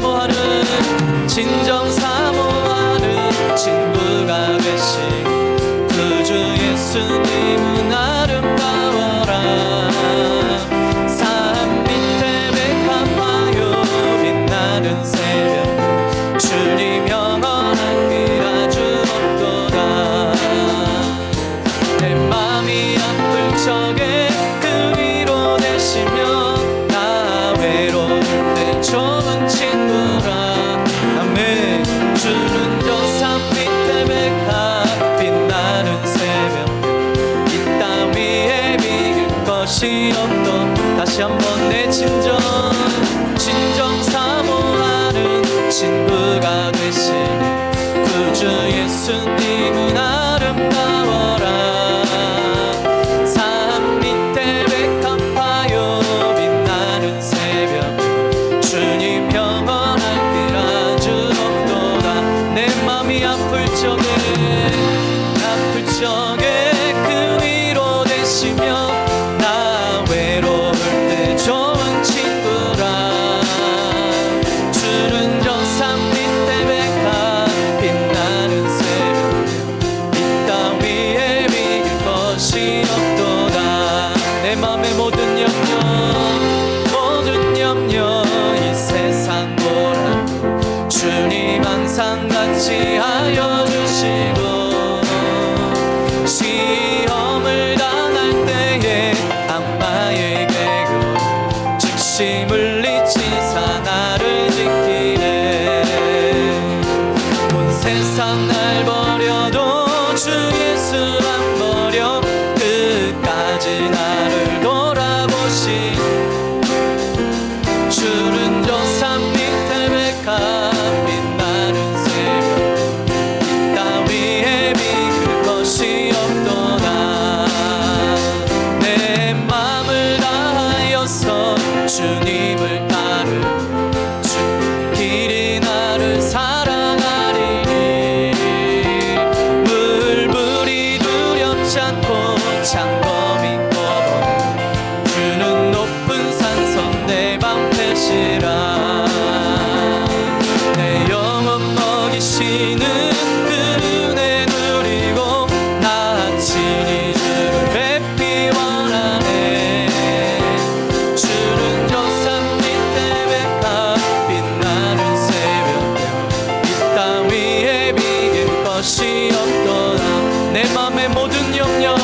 사모하는 진정 침전 마음의 모든 염려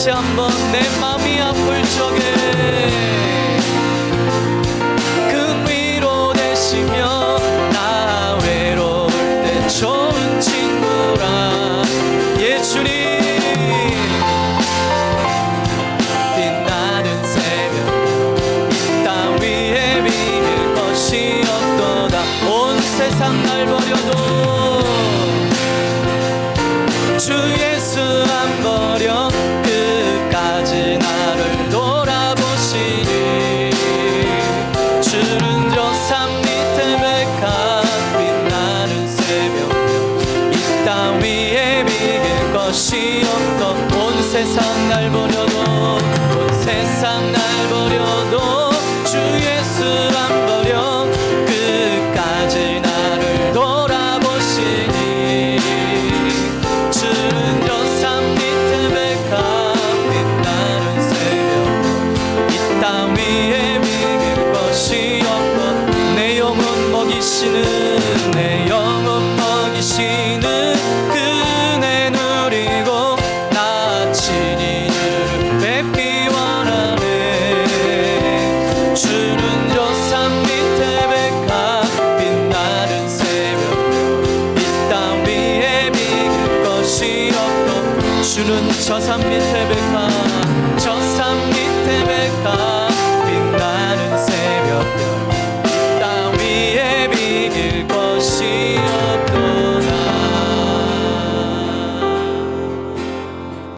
다시 한번 내 맘. 것이 없던 온 세상 날 버려도 온 세상 날 버려도 주 예수 안 버려. 끝까지 나를 돌아보시니 주는 저산 밑에 백합 빛나는 새벽 이 땅 위에 믿을 것이 없던 내 영혼 먹이시는 내 영혼 먹이시는